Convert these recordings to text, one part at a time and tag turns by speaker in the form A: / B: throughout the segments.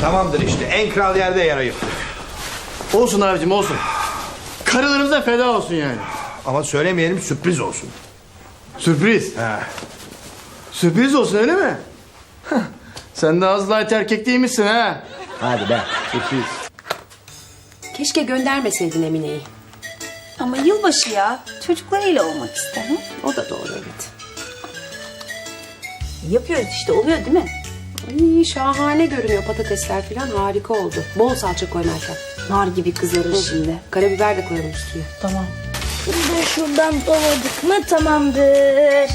A: Tamamdır işte. En kral yerde yara yıktık.
B: Olsun abicim olsun. Karılarımıza feda olsun yani.
A: Ama söylemeyelim sürpriz olsun.
B: Sürpriz.
A: Ha.
B: Sürpriz olsun öyle mi? Heh, Sen de az light erkek değil misin ha?
A: Hadi be.
B: Sürpriz.
C: Keşke göndermeseydin Emine'yi.
D: Ama yılbaşı ya. Çocuklarıyla olmak ister. Hı?
C: O da doğru evet.
D: Yapıyoruz işte oluyor değil mi?
C: Ay, şahane görünüyor patatesler falan harika oldu. Bol salça koy Meltem. Nar gibi kızarır şimdi. Karabiber de koyalım üstüne.
D: Tamam.
E: Da şuradan doladık mı tamamdır.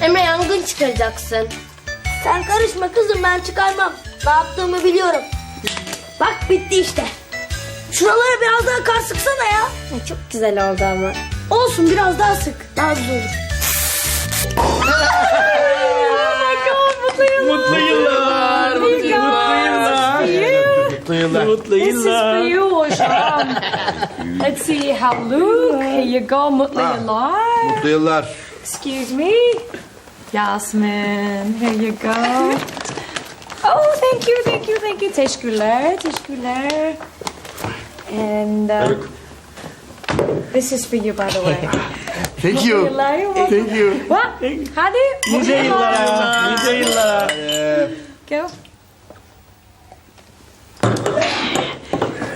E: Emre yangın çıkaracaksın. Sen karışma kızım ben çıkarmam. Ne yaptığımı biliyorum. Bak bitti işte. Şuralara biraz daha kar sıksana ya. Çok güzel oldu ama. Olsun biraz daha sık. Daha güzel olur.
B: Mutlu yıllar. Mutlu yıllar. Mutlu yıllar. Mutlu yıllar.
F: you. Let's see how look. Here you go. Mutlu yıllar.
A: Mutlu yıllar.
F: Excuse me. Yasmin. Here you go. Oh, thank you, thank you, thank you. Teşekkürler, teşekkürler. And uh, this is for you, by the way.
B: Thank you.
F: yıllar.
B: Thank you.
F: What? Hadi.
B: Nice yıllara. Nice yıllara.
F: Go.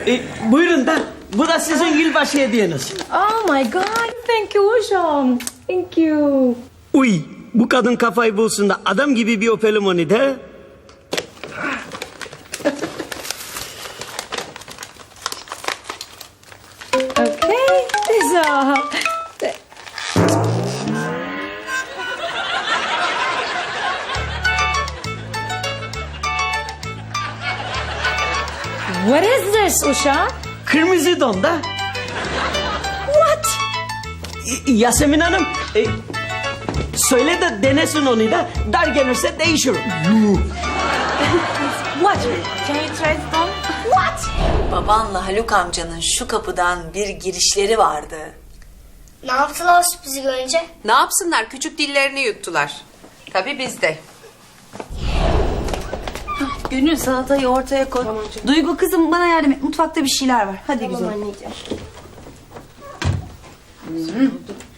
G: E, buyurun da bu da sizin yılbaşı hediyeniz.
F: Oh my God. Thank you, Oşan. Thank you.
G: Uy bu kadın kafayı bulsun da adam gibi bir öpelim onu da.
F: What is this, Usha?
G: Kırmızı don da. What? Yasemin Hanım e, söyle de denesin onu da dar gelirse değişir.
D: What? Can you try it on? What? Babanla Haluk amcanın şu kapıdan bir girişleri vardı.
E: Ne yaptılar sürprizi görünce?
C: Ne yapsınlar? Küçük dillerini yuttular. Tabii biz de.
D: Gönül salatayı ortaya koy. Duygu kızım bana yardım et. Mutfakta bir şeyler var. Hadi güzel.
E: anneciğim.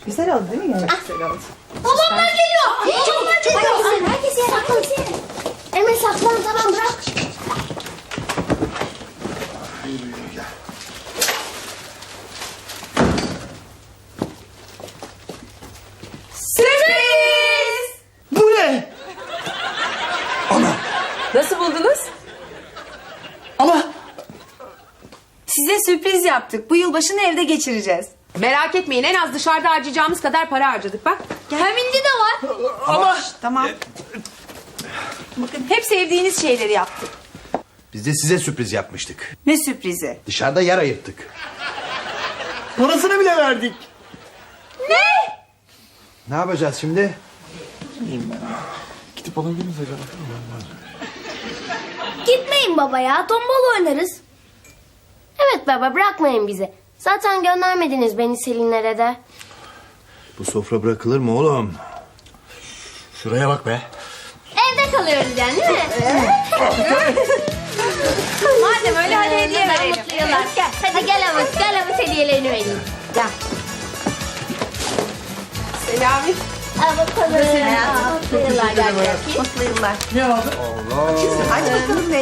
D: Güzel oldu değil mi?
E: Babamlar geliyor. Babamlar geliyor. Herkes yer. Saklan yer. Emre saklan tamam bırak.
B: Bu ne?
C: Nasıl buldunuz?
B: Ama
D: Yaptık. Bu yılbaşını evde geçireceğiz.
C: Merak etmeyin en az dışarıda harcayacağımız kadar para harcadık bak.
E: Kemindi de var.
B: ama
D: Tamam. Bakın hep sevdiğiniz şeyleri yaptık.
A: Biz de size sürpriz yapmıştık.
D: Ne sürprizi?
A: Dışarıda yer ayırttık.
B: parasını bile verdik.
A: Ne yapacağız şimdi?
B: Gidip alabilir miyiz acaba?
E: Gitmeyin baba ya tombol oynarız. Evet baba bırakmayın bizi. Zaten göndermediniz beni Selinlere de.
A: Bu sofra bırakılır mı oğlum?
B: Şuraya bak be.
E: Evde kalıyoruz yani değil mi?
D: Madem öyle hadi hediye verelim.
E: yıllar. Hadi gel ama gel ama hediyelerini vereyim. Gel.
C: Selami.
E: Al bakalım. Mutlu yıllar gel. gel.
D: Mutlu yıllar.
B: Ya
D: Aç bakalım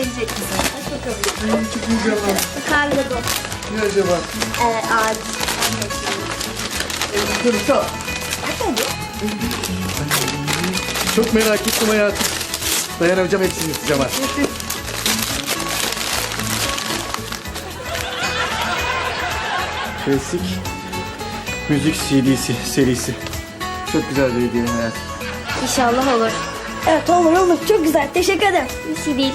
D: beğenecek misin?
E: Karnı dolu.
B: ne acaba?
E: Evet ağaç.
B: Kırsa. Çok merak ettim hayatım. Dayanamayacağım hepsini isteyeceğim artık. Klasik müzik CD'si serisi. Çok güzel bir hediye hayatım.
E: İnşallah olur. Evet olur olur. Çok güzel. Teşekkür ederim. Bir şey değil.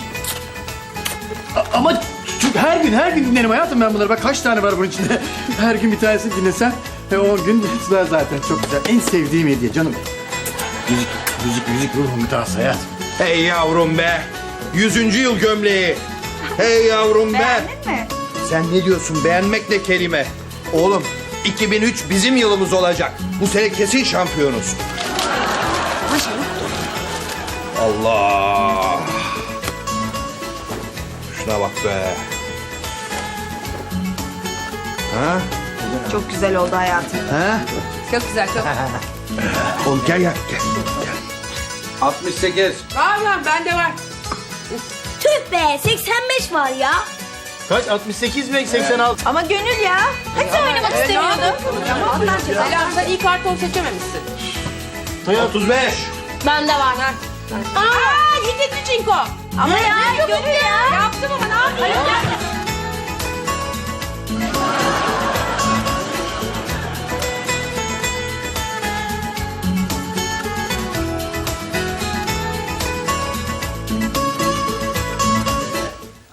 B: A- Ama çünkü her gün her gün dinlerim hayatım ben bunları. Bak kaç tane var bunun içinde. Her gün bir tanesini dinlesem ve o gün sığar zaten. Çok güzel. En sevdiğim hediye canım. Müzik, müzik, müzik ruhum gıdası hayatım.
A: Hey yavrum be. Yüzüncü yıl gömleği. Hey yavrum be.
D: Beğendin mi?
A: Sen ne diyorsun? Beğenmek ne kelime? Oğlum 2003 bizim yılımız olacak. Bu sene kesin şampiyonuz. Allah. Şuna bak be. Ha?
D: Çok güzel oldu hayatım.
A: Ha?
C: Çok güzel çok.
A: Oğlum gel gel gel. gel. 68.
C: var var bende var.
E: Tüh be 85 var ya.
B: Kaç? 68 mi? 86.
D: Ama gönül ya. Hadi oynamak istemiyordum.
C: Selam sen iyi karton seçememişsin.
A: 35.
E: Bende var.
C: Aa yedi çinko.
E: Ama ya gönül ya.
C: Yaptım ama ne yapayım?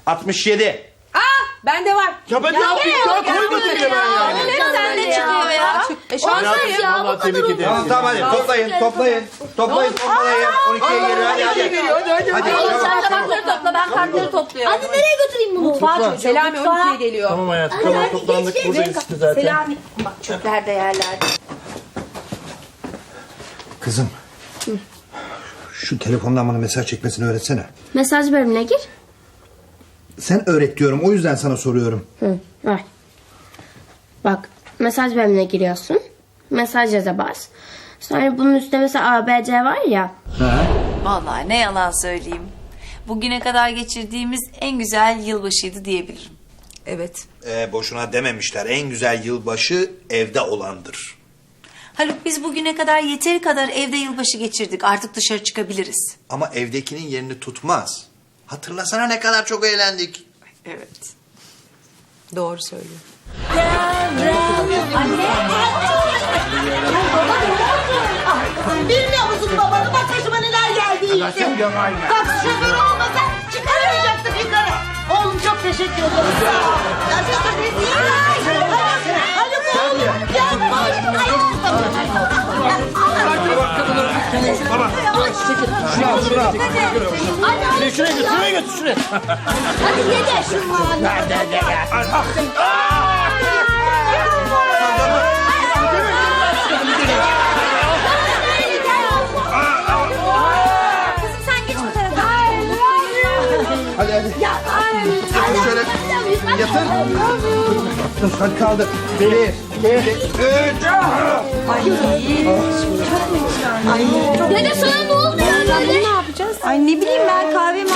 A: Altmış yedi.
C: Aa bende var.
B: Ya ben ne yapayım? Ya koymadım bile ben yani.
E: Hep sende çıkıyor ya.
C: E şanslıyım.
E: Ya bu
B: Vallahi
E: kadar
B: tebrik ederim.
A: Tamam tamam hadi toplayın toplayın. Toplayın toplayın. 12'ye geliyor hadi hadi.
B: Hadi hadi hadi.
A: Hadi.
E: Oğlum sen tabakları topla ben kartları topluyorum. Hadi nereye götüreyim bunu?
C: Mutfağa çocuğu. Selami 12'ye geliyor.
B: Tamam hayatım tamam toplandık buradayız işte zaten.
D: Selami. Bak çöpler de yerlerde.
A: Kızım. Şu telefondan bana mesaj çekmesini öğretsene.
E: Mesaj bölümüne gir.
A: Sen öğret diyorum o yüzden sana soruyorum.
E: Hı, var. Bak mesaj bölümüne giriyorsun. Mesaj yaza bas. Sonra bunun üstüne mesela ABC var ya.
D: Vallahi ne yalan söyleyeyim. Bugüne kadar geçirdiğimiz en güzel yılbaşıydı diyebilirim. Evet.
A: Ee, boşuna dememişler en güzel yılbaşı evde olandır.
D: Haluk biz bugüne kadar yeteri kadar evde yılbaşı geçirdik. Artık dışarı çıkabiliriz.
A: Ama evdekinin yerini tutmaz. Hatırlasana ne kadar çok eğlendik.
D: Evet. Doğru söylüyor.
H: Bilmiyor musun babanı? Bak başıma neler geldi işte. Bak şoför olmasa çıkaramayacaktık yukarı. Oğlum çok teşekkür ederim. Sağ ol. Ya sen de
B: Şuraya götür şuraya götür şuraya.
E: Hadi ye de şunu.
D: Geç bu tarafa.
A: Hadi hadi. Yatın şöyle. Yatın. Hadi kaldır. Bir, iki, üç.
E: Dede sana ne oldu ya böyle?
D: Ay ne bileyim ben kahve mi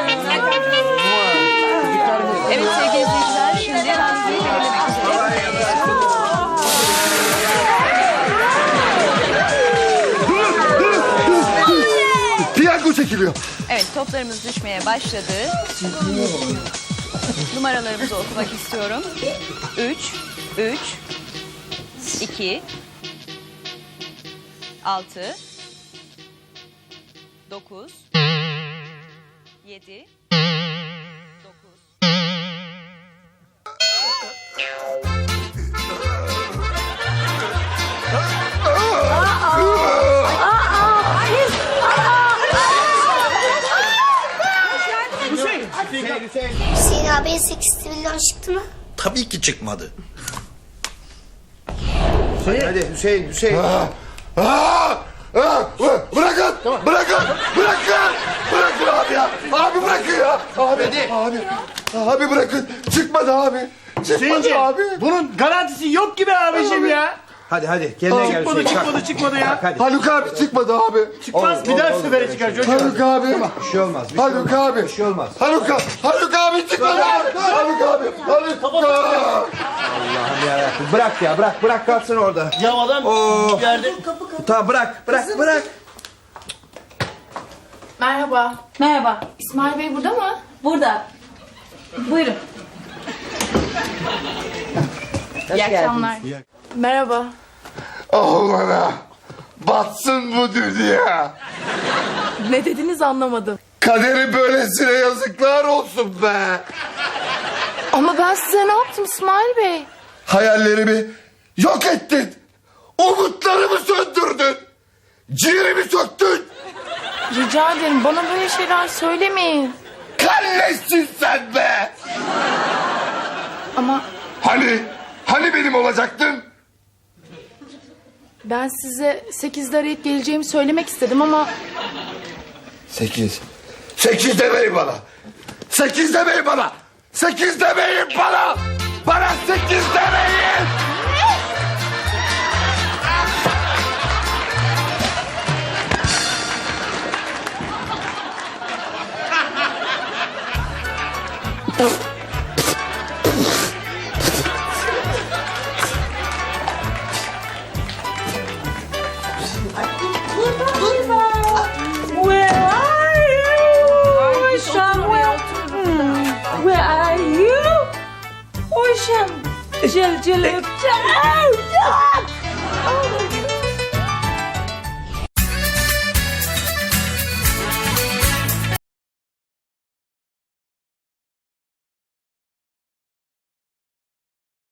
C: Evet
A: Çekiliyor.
I: Evet toplarımız düşmeye başladı. Numaralarımızı okumak istiyorum. 3, 3, 2, 6, 9, 7, 9.
E: Hüseyin abiye 8 milyon çıktı mı?
A: Tabii ki çıkmadı. Hadi Hüseyin, Hüseyin.
J: Bırakın! Bırakın! Bırakın! Bırakın abi ya! Abi bırakın ya! Abi, abi, abi bırakın! Çıkmadı abi! Çıkmadı
B: Hüseyinci
J: abi!
B: bunun garantisi yok gibi abicim ya.
A: Hadi hadi kendine gel
B: Çıkmadı
A: Hüseyin.
B: çıkmadı çıkmadı ya.
A: Hadi.
J: Haluk abi çıkmadı abi!
B: Çıkmaz bir daha sefere çıkar çocuğum.
J: Haluk abi!
A: Bir şey olmaz. Bir şey
J: Haluk
A: olmaz.
J: abi!
A: Bir şey olmaz.
J: Haluk abi! Haluk abi çıkmadı! Haluk abi! Haluk abi!
A: Allah'ım yarabbim. Bırak ya bırak bırak kalsın orada.
B: Ya adam
A: Oo.
B: yerde.
A: Tamam bırak bırak bırak.
F: Merhaba.
D: Merhaba.
F: İsmail Bey burada mı?
D: Burada. Buyurun.
F: İyi akşamlar. Merhaba.
J: Oğlana! Batsın bu dünya!
F: Ne dediniz anlamadım.
J: Kaderi böylesine yazıklar olsun be!
F: Ama ben size ne yaptım İsmail Bey?
J: Hayallerimi Yok ettin. Umutlarımı söndürdün. Ciğerimi söktün.
K: Rica ederim bana böyle şeyler söylemeyin.
J: Kalleşsin sen be.
K: Ama
J: Hani, hani benim olacaktın?
K: Ben size 8'de arayıp geleceğimi söylemek istedim ama...
J: Sekiz. Sekiz demeyin bana. Sekiz demeyin bana. Sekiz demeyin bana. Bana sekiz demeyin.
K: chill, chill. chill. chill.